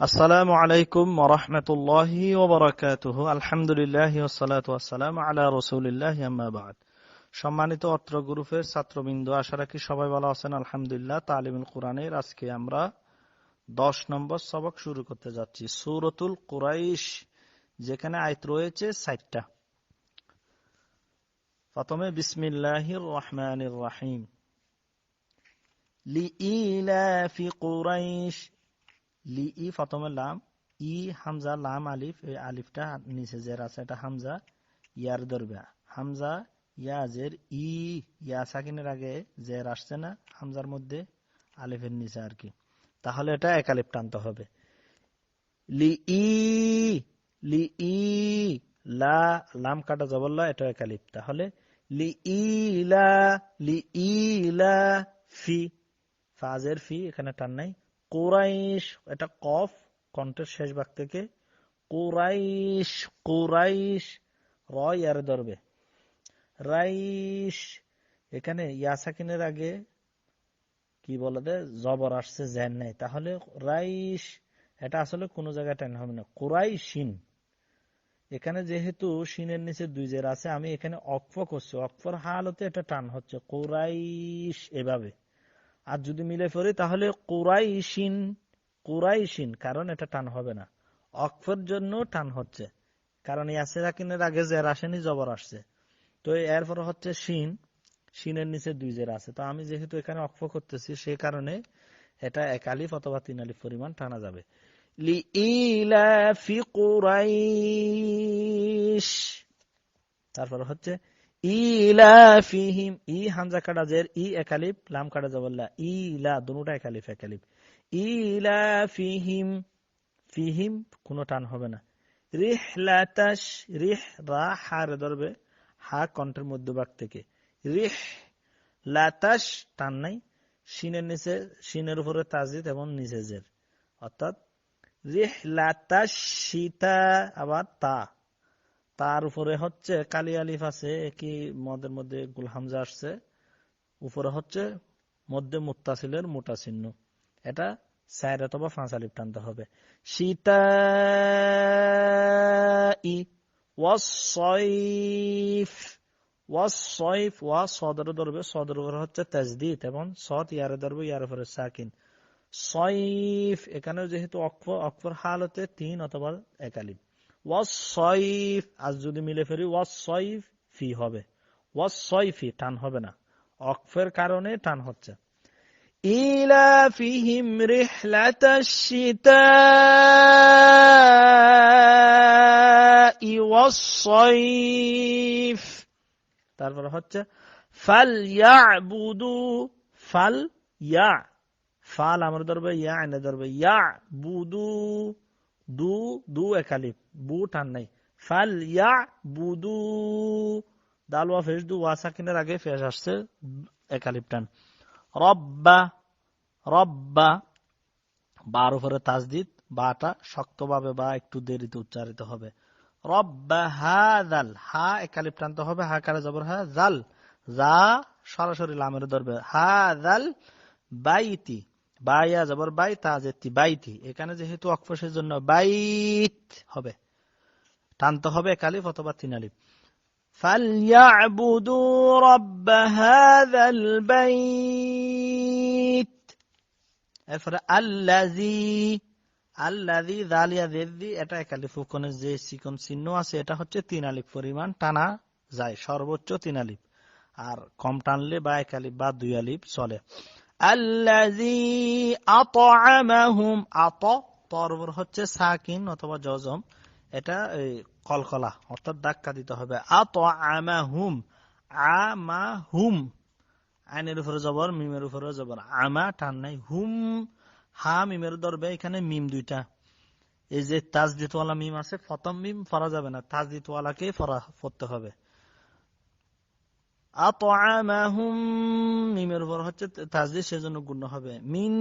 আসসালামু আলাইকুম ওরহমতুল্লাহি ওবরাকাতুহু আলহামদুলিল্লাহ ওসালাতু আসসালাম আলা রসুলিল্লাহ, আম্মা বাদ। সম্মানিত অত্র গ্রুপের ছাত্রবৃন্দ, আশা রাখি সবাই ভালো আছেন, আলহামদুলিল্লাহ। তালিমুল কোরআনের আজকে আমরা দশ নম্বর সবক শুরু করতে যাচ্ছি। সুরতুল কুরাইশ, যেখানে আয়ত রয়েছে ষাটটা। প্রথমে, বিসমিল্লাহির রহমানির রাহিম। লিইলাফি কুরাইশ লি, ই, প্রথমে লাম, ই, হামজা, লাম, আলিফ, এই আলিফটা নিচে জের আছে, এটা হামজা, ইয়ার ধরবে। হামজা, ইয়া, জের, ই, ইয়া সাকিনের আগে জের আসছে না, হামজার মধ্যে আলিফের নিচে আর কি। তাহলে এটা এক আলিফ টানতে হবে। লি, ই লি, ই, লা, লাম কাটা জবল্লা এটা এক আলিফ। তাহলে লি, ই, লা, লি, ই, লা, ফি ফাজের ফি, এখানে টান নাই। কোরাইশ, এটা কফ, কণ্ঠের শেষ ভাগ থেকে কোরাইশ কোরাইশ র ইয়ারে ধরবে রাইশ, এখানে ইয়াসাকিনের আগে কি বলে দে? জবর আসছে, জ্যান নেই। তাহলে রাইশ, এটা আসলে কোনো জায়গায় টান হবে না। কোরাইশিন, এখানে যেহেতু শিনের নিচে দুই জের আছে, আমি এখানে অক্ফ করছি। অক্ফর হালতে এটা টান হচ্ছে। কোরাইশ এভাবে। আর যদি মিলে ফেরি, তাহলে কুরাইশিন কুরাইশিন, কারণ এটা টান হবে না। অক্ষর জন্য টান হচ্ছে। কারণ ইয়াসিরাকিনের আগে জের আসেনি, জবর আসছে। তো এরপর হচ্ছে শিন। শিনের নিচে দুই জের আছে। তো আমি যেহেতু এখানে অক্ষ করতেছি, সে কারণে এটা এক আলিফ অথবা তিন আলিফ পরিমাণ টানা যাবে। তারপর হচ্ছে ইলাফিহিম, ই হামজা কাটা জের, ই একালিপ, লাম কাটা জবল্লা ইলা দুটা একালিফ একালিপ। ইলাফিহিম, ফিহিম কোনো টান হবে না। রিহ লাতাস রিহ রা হার ধরবে, হা, কণ্ঠের মধ্যভাগ থেকে। রিহ লাতাস টান নাই সিনের নিচে সিনের উপরে তাজিদ এবং নিচে জের। অর্থাৎ রিহ লাতাস সীতা, আবার তা। তার উপরে হচ্ছে কালি আলিফ আছে, একই মদের মধ্যে গুল হামজা আসছে। উপরে হচ্ছে মধ্যে মুত্তাসিলের মোটা চিহ্ন। এটা সাইড অথবা ফাঁস আলিফ টানতে হবে। সীতা ই যেহেতু অক্ষর অক্ষর হালতে তিন অথবা একালিফ ওয়াসইফ আজ যদি মিলে ফেরি ওয়াসইফ ফি হবে। ওয়াসইফি টান হবে না। অকফের কারণে টান হচ্ছে। ইলাফিহিম রিহলাতাশ শিতাই ওয়াসইফ তারপর হচ্ছে ফাল ইয়াবুদু ফাল ইয়া ফাল আমার ধরবে, ইয়া এনে ধরবে ইয়া বুদু দু দু একালিফ বু টান নাই। ফাল ইয়া বুদু দালওয়া ফেস দু ওয়াসাকিনের আগে ফেস আসছে একালিফ টান। রব্বা রব্বা। বার উপরে তাজদিদ, বাটা শক্তভাবে বা একটু দেরিতে উচ্চারিত হবে। রব্বা হা জাল হা একালিফ টানতে হবে, হা কারে জবর হা জাল যা সরাসরি লামের ধরবে হা জাল বাইতি। বাইয়া জবর বাই তাজেতি বাইতি এখানে যেহেতু অক্ষসের জন্য বাইত হবে টানতে হবে একালিফ অথবা তিন আলিফ فليعبدوا رب هذا البيت এরপরে আল্লাজি আল্লাজি জালিয়া দেদি এটা একালিফ ফুকনের যে চিকন চিহ্ন আছে এটা হচ্ছে তিন আলিফ পরিমাণ টানা যায় সর্বোচ্চ তিন আলিফ আর কম টানলে বা এক আলিফ বা দুই আলিফ চলে আল্লাজি আতআমাহুম। আত হচ্ছে সাকিন অথবা জজম। এটা কলকলা, অর্থাৎ ধাক্কা দিতে হবে। আতআমাহুম। আমাহুম। আইনের উপরে জবর, মিমের উপরে জবর। আমা, টান নাই। হুম, হা, মিমের ধরবে এখানে মিম দুইটা। এই যে তাজদিতওয়ালা মিম আছে, প্রথম মিম ফরা যাবে না। তাজদিতওয়ালাকে ফরা পড়তে হবে। মিমের উপর হচ্ছে সেজন্য গুণ হবে। মিন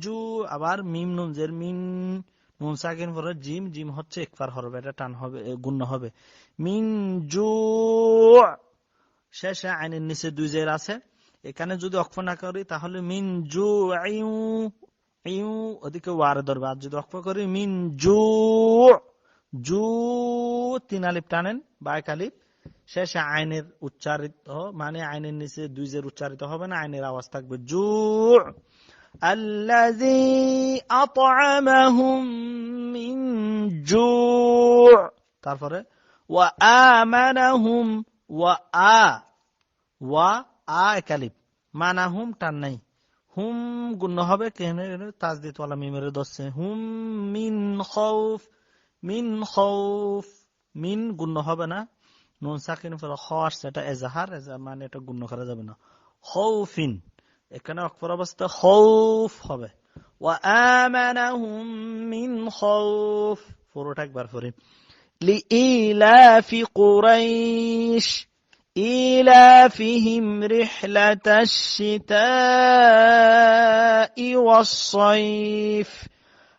জু, আবার মিম মিন নুন সাকিন জিম জিম হচ্ছে একবার হরবে এটা টান হবে গুণ হবে। মিন জু, শেষে আইনের নিচে দুই জের আছে। এখানে যদি অক্ষ না করি, তাহলে মিন জু, ইউ ওদিকে ওয়ারে ধরবে। আর যদি অক্ষ করি, মিন জু জু, তিন আলিপ টানেন বা এক আলিপ শেষে আইনের উচ্চারিত মানে আইনের নিচে দুই জের উচ্চারিত হবে না আইনের আওয়াজ থাকবে জু الذي أطعمهم من جوع তারপরে وآمنهم وآ ওয়া আ একালিপ মানাহুম টান নাই হুম গুণ হবে কেন তাজদিত ওয়ালা মিমের দশে হুম মিন খৌফ মিন খৌফ মিন গুণ হবে না নুন সাকিন ফের খ আসছে এটা এজাহার এজাহার মানে এটা গুণ করা যাবে না খৌফিন এখানে অক্ষর অবস্থা খৌফ হবে ওয়া আমানাহুম মিন খৌফ পুরোটা একবার পড়ি লিইলাফি কুরাইশ إيلافهم رحلة الشتاء والصيف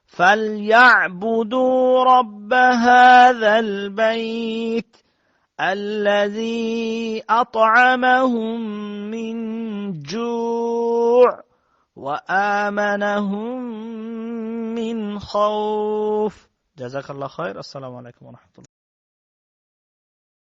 فليعبدوا رب هذا البيت الذي أطعمهم من جوع وآمنهم من خوف. جزاك الله خير. السلام عليكم ورحمة الله.